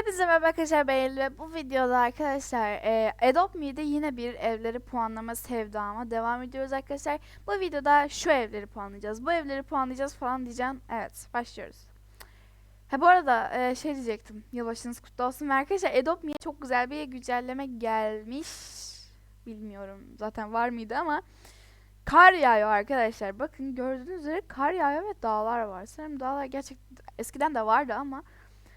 Hepinize merhaba arkadaşlar ben ve bu videoda arkadaşlar e, Adopt Me'de yine bir evleri puanlama sevdama devam ediyoruz arkadaşlar. Bu videoda şu evleri puanlayacağız, bu evleri puanlayacağız falan diyeceğim. Evet başlıyoruz. Ha bu arada e, şey diyecektim, yılbaşınız kutlu olsun ve arkadaşlar Adopt Me'ye çok güzel bir güncelleme gelmiş. Bilmiyorum zaten var mıydı ama kar yağıyor arkadaşlar. Bakın gördüğünüz üzere kar yağıyor ve dağlar var. Sanırım dağlar gerçekten eskiden de vardı ama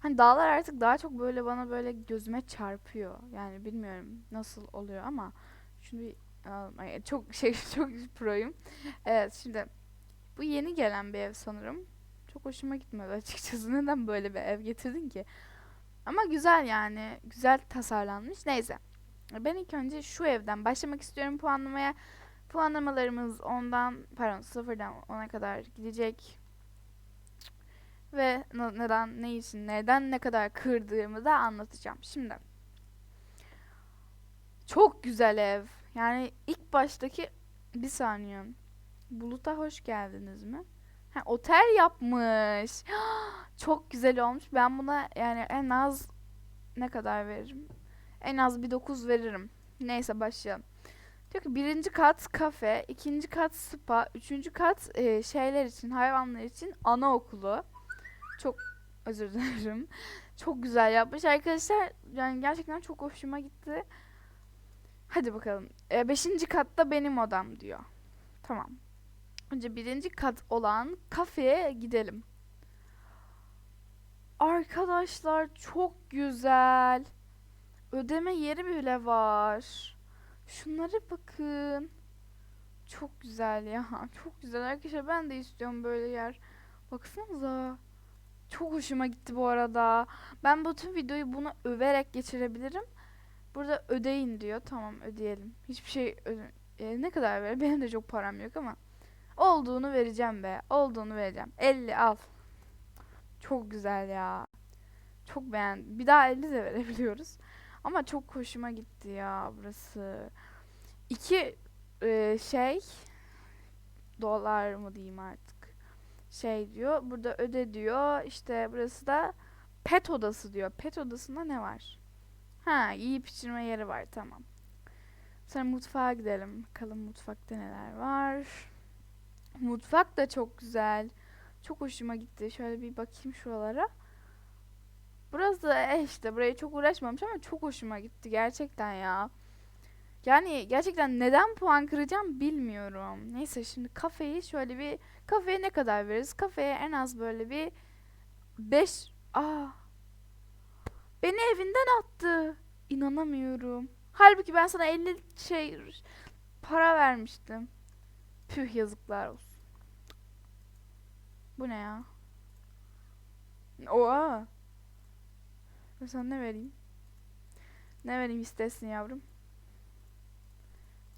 Hani dağlar artık daha çok böyle bana böyle gözüme çarpıyor. Yani bilmiyorum nasıl oluyor ama şunu bir. Ay, çok şey çok proyum. Evet şimdi bu yeni gelen bir ev sanırım. Çok hoşuma gitmedi açıkçası. Neden böyle bir ev getirdin ki? Ama güzel yani. Güzel tasarlanmış. Neyse. Ben ilk önce şu evden başlamak istiyorum puanlamaya. Puanlamalarımız ondan pardon sıfırdan ona kadar gidecek ve neden, ne için, neden ne kadar kırdığımı da anlatacağım. Şimdi çok güzel ev. Yani ilk baştaki bir saniye. Bulut'a hoş geldiniz mi? Ha, otel yapmış. Çok güzel olmuş. Ben buna yani en az ne kadar veririm? En az bir 9 veririm. Neyse başlayalım. Diyor ki birinci kat kafe, ikinci kat spa, üçüncü kat e, şeyler için, hayvanlar için anaokulu. Çok özür dilerim. Çok güzel yapmış arkadaşlar. Yani gerçekten çok hoşuma gitti. Hadi bakalım. E, beşinci katta benim odam diyor. Tamam. Önce birinci kat olan kafeye gidelim. Arkadaşlar çok güzel. Ödeme yeri bile var. Şunlara bakın. Çok güzel ya. Çok güzel arkadaşlar. Ben de istiyorum böyle yer. Baksanıza. Çok hoşuma gitti bu arada. Ben bütün videoyu bunu överek geçirebilirim. Burada ödeyin diyor. Tamam ödeyelim. Hiçbir şey E, ne kadar ver? Benim de çok param yok ama olduğunu vereceğim be. Olduğunu vereceğim. 50 al. Çok güzel ya. Çok beğendim. Bir daha 50 de verebiliyoruz. Ama çok hoşuma gitti ya burası. İki e, şey dolar mı diyeyim artık şey diyor. Burada öde diyor. İşte burası da pet odası diyor. Pet odasında ne var? Ha, yiyip içirme yeri var. Tamam. Sonra mutfağa gidelim. Bakalım mutfakta neler var. Mutfak da çok güzel. Çok hoşuma gitti. Şöyle bir bakayım şuralara. Burası da eh işte buraya çok uğraşmamış ama çok hoşuma gitti gerçekten ya. Yani gerçekten neden puan kıracağım bilmiyorum. Neyse şimdi kafeyi şöyle bir kafeye ne kadar veririz? Kafeye en az böyle bir 5 Aa. Beni evinden attı. İnanamıyorum. Halbuki ben sana 50 şey para vermiştim. Püh yazıklar olsun. Bu ne ya? Oha. Ben sana ne vereyim? Ne vereyim istersin yavrum?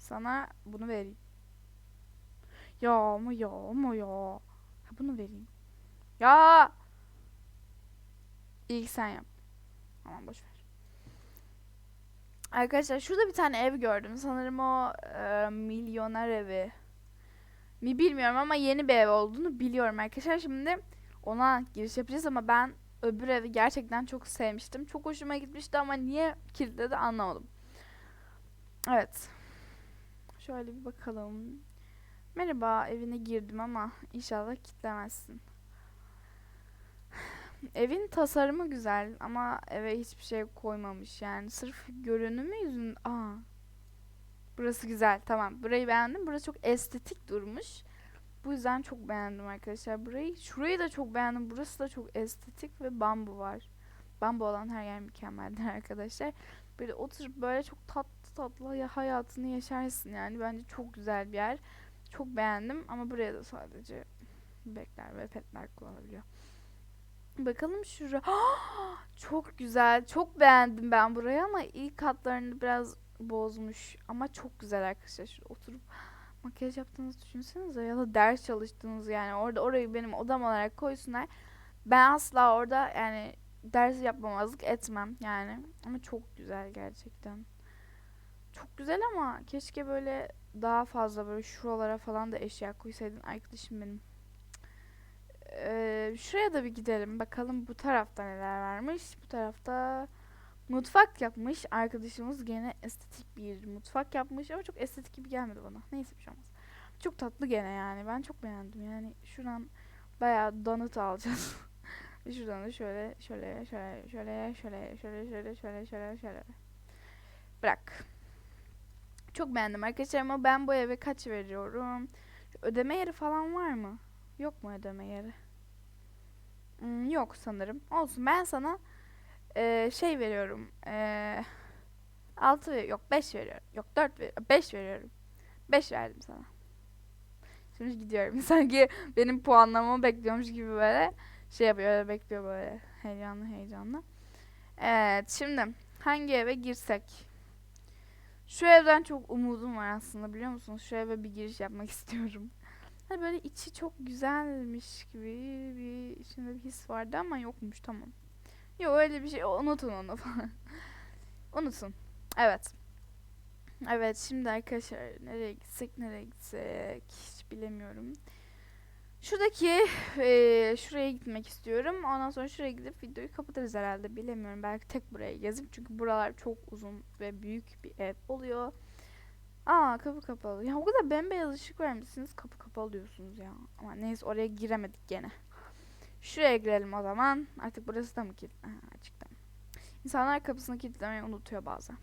Sana bunu vereyim. Ya ama ya ama ya. Ha, bunu vereyim. Ya. İlk sen yap. Aman boş ver. Arkadaşlar şurada bir tane ev gördüm. Sanırım o e, milyoner evi. Mi bilmiyorum ama yeni bir ev olduğunu biliyorum arkadaşlar. Şimdi ona giriş yapacağız ama ben öbür evi gerçekten çok sevmiştim. Çok hoşuma gitmişti ama niye kilitledi anlamadım. Evet. Şöyle bir bakalım. Merhaba, evine girdim ama inşallah kitlemezsin. Evin tasarımı güzel ama eve hiçbir şey koymamış yani sırf görünümü yüzün. Aa. Burası güzel. Tamam. Burayı beğendim. Burası çok estetik durmuş. Bu yüzden çok beğendim arkadaşlar burayı. Şurayı da çok beğendim. Burası da çok estetik ve bambu var. Bambu olan her yer mükemmeldir arkadaşlar. Böyle oturup böyle çok tatlı tatlı ya hayatını yaşarsın yani. Bence çok güzel bir yer. Çok beğendim ama buraya da sadece bebekler ve petler kullanabiliyor. Bakalım şura. çok güzel. Çok beğendim ben burayı ama ilk katlarını biraz bozmuş. Ama çok güzel arkadaşlar. Şurada oturup makyaj yaptığınızı düşünsenize ya da ders çalıştığınız yani orada orayı benim odam olarak koysunlar. Ben asla orada yani ders yapmamazlık etmem yani. Ama çok güzel gerçekten. Çok güzel ama keşke böyle daha fazla böyle şuralara falan da eşya koysaydın arkadaşım benim. Ee, şuraya da bir gidelim. Bakalım bu tarafta neler varmış. Bu tarafta mutfak yapmış. Arkadaşımız gene estetik bir mutfak yapmış ama çok estetik gibi gelmedi bana. Neyse bir şey olmaz. Çok tatlı gene yani. Ben çok beğendim. Yani şuradan bayağı donut alacağız. Şuradan da şöyle şöyle şöyle şöyle şöyle şöyle şöyle şöyle şöyle şöyle bırak. Çok beğendim arkadaşlar ama ben bu eve kaç veriyorum? Ödeme yeri falan var mı? Yok mu ödeme yeri? Hmm, yok sanırım. Olsun ben sana eee, şey veriyorum. Eee 6 ver- yok 5 veriyorum. Yok 4 ver 5 veriyorum. 5 verdim sana. Şimdi gidiyorum. Sanki benim puanlamamı bekliyormuş gibi böyle şey yapıyor, öyle bekliyor böyle heyecanlı heyecanlı. Evet, şimdi hangi eve girsek? Şu evden çok umudum var aslında biliyor musunuz? Şu eve bir giriş yapmak istiyorum. Hani böyle içi çok güzelmiş gibi bir içinde bir his vardı ama yokmuş tamam. Yok öyle bir şey unutun onu falan. Unutun. Evet. Evet şimdi arkadaşlar nereye gitsek nereye gitsek hiç bilemiyorum. Şuradaki eee, şuraya gitmek istiyorum. Ondan sonra şuraya gidip videoyu kapatırız herhalde. Bilemiyorum. Belki tek buraya gezip çünkü buralar çok uzun ve büyük bir ev oluyor. Aa kapı kapalı. Ya o kadar bembeyaz ışık vermişsiniz kapı kapalı diyorsunuz ya. Ama neyse oraya giremedik gene. Şuraya girelim o zaman. Artık burası da mı kilitli? Ha. İnsanlar kapısını kilitlemeyi unutuyor bazen.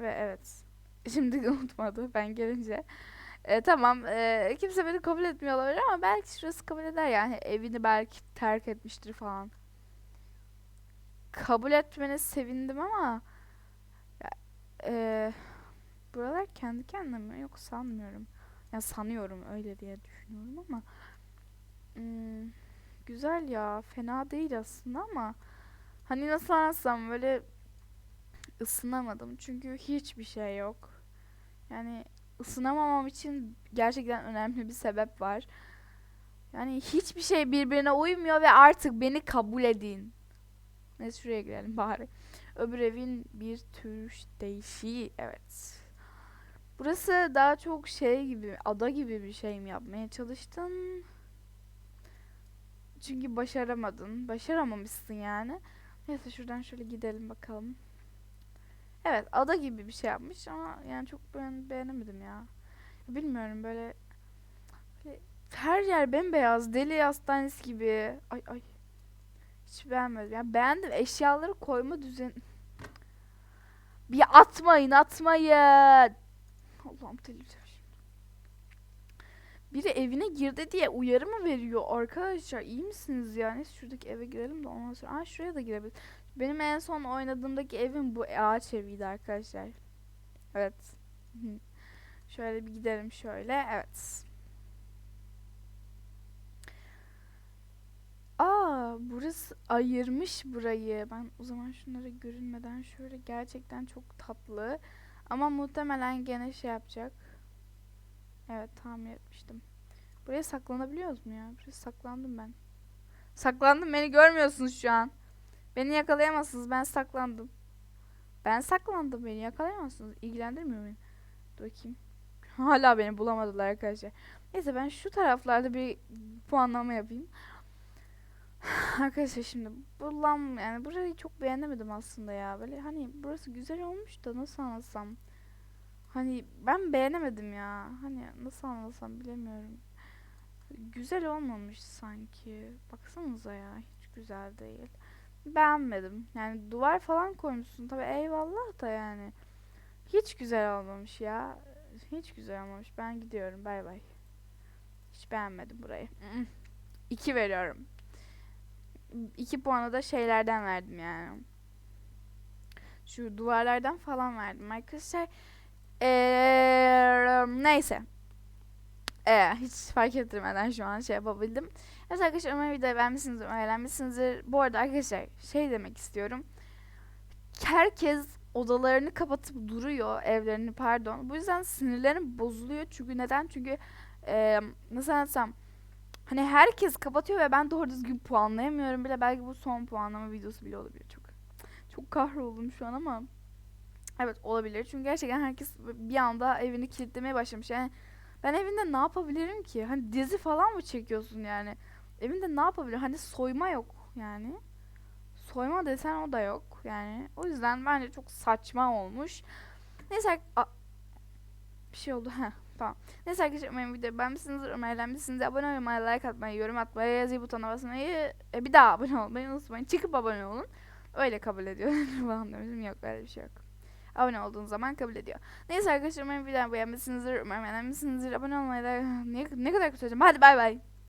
Ve evet. Şimdi unutmadı ben gelince. E, tamam. e, kimse beni kabul etmiyor olabilir ama belki şurası kabul eder yani. Evini belki terk etmiştir falan. Kabul etmene sevindim ama ya, e, buralar kendi kendine mi? Yok sanmıyorum. Ya sanıyorum öyle diye düşünüyorum ama hmm, güzel ya. Fena değil aslında ama hani nasıl anlatsam böyle ısınamadım. Çünkü hiçbir şey yok. Yani ısınamamam için gerçekten önemli bir sebep var. Yani hiçbir şey birbirine uymuyor ve artık beni kabul edin. Neyse şuraya girelim bari. Öbür evin bir tür değişiği. Evet. Burası daha çok şey gibi, ada gibi bir şey mi yapmaya çalıştın? Çünkü başaramadın. Başaramamışsın yani. Neyse şuradan şöyle gidelim bakalım. Evet ada gibi bir şey yapmış ama yani çok ben beğenemedim ya. Bilmiyorum böyle, böyle her yer bembeyaz deli hastanesi gibi. Ay ay. Hiç beğenmedim. Yani beğendim eşyaları koyma düzen. Bir atmayın atmayın. Allah'ım şimdi. Biri evine girdi diye uyarı mı veriyor arkadaşlar? iyi misiniz ya? Neyse şuradaki eve girelim de ondan sonra. Aa şuraya da girebiliriz. Benim en son oynadığımdaki evim bu ağaç eviydi arkadaşlar. Evet. Şöyle bir gidelim şöyle. Evet. Aa, burası ayırmış burayı. Ben o zaman şunları görünmeden şöyle gerçekten çok tatlı. Ama muhtemelen gene şey yapacak. Evet tahmin etmiştim. Buraya saklanabiliyoruz mu ya? Buraya saklandım ben. Saklandım beni görmüyorsunuz şu an. Beni yakalayamazsınız. Ben saklandım. Ben saklandım. Beni yakalayamazsınız. İlgilendirmiyor beni. Dur bakayım. Hala beni bulamadılar arkadaşlar. Neyse ben şu taraflarda bir puanlama yapayım. Arkadaşlar şimdi bulam yani burayı çok beğenemedim aslında ya. Böyle hani burası güzel olmuş da nasıl anlatsam. Hani ben beğenemedim ya. Hani nasıl anlatsam bilemiyorum. Güzel olmamış sanki. Baksanıza ya hiç güzel değil beğenmedim. Yani duvar falan koymuşsun tabi eyvallah da yani. Hiç güzel olmamış ya. Hiç güzel olmamış. Ben gidiyorum. Bay bay. Hiç beğenmedim burayı. İki veriyorum. İki puanı da şeylerden verdim yani. Şu duvarlardan falan verdim arkadaşlar. Ee, neyse. Ee, hiç fark ettirmeden şu an şey yapabildim. Evet arkadaşlar umarım videoyu beğenmişsinizdir, eğlenmişsinizdir. Bu arada arkadaşlar şey demek istiyorum. Herkes odalarını kapatıp duruyor, evlerini pardon. Bu yüzden sinirlerim bozuluyor. Çünkü neden? Çünkü e, nasıl anlatsam hani herkes kapatıyor ve ben doğru düzgün puanlayamıyorum bile. Belki bu son puanlama videosu bile olabilir. Çok çok kahroldum şu an ama evet olabilir. Çünkü gerçekten herkes bir anda evini kilitlemeye başlamış. Yani ben evinde ne yapabilirim ki? Hani dizi falan mı çekiyorsun yani? Evinde ne yapabilir? Hani soyma yok yani. Soyma desen o da yok yani. O yüzden bence çok saçma olmuş. Neyse bir şey oldu ha tamam. Neyse arkadaşlar umarım videoyu beğenmişsinizdir. Umarım eğlenmişsinizdir. Abone olmayı, like atmayı, yorum atmayı, yazı butonuna basmayı, e, bir daha abone olmayı unutmayın. Çıkıp abone olun. Öyle kabul ediyor. Falan demişim. Yok öyle bir şey yok. Abone olduğunuz zaman kabul ediyor. Neyse arkadaşlar umarım videoyu beğenmişsinizdir. Umarım eğlenmişsinizdir. Abone olmayı da ne, ne kadar kötü. Hadi bay bay.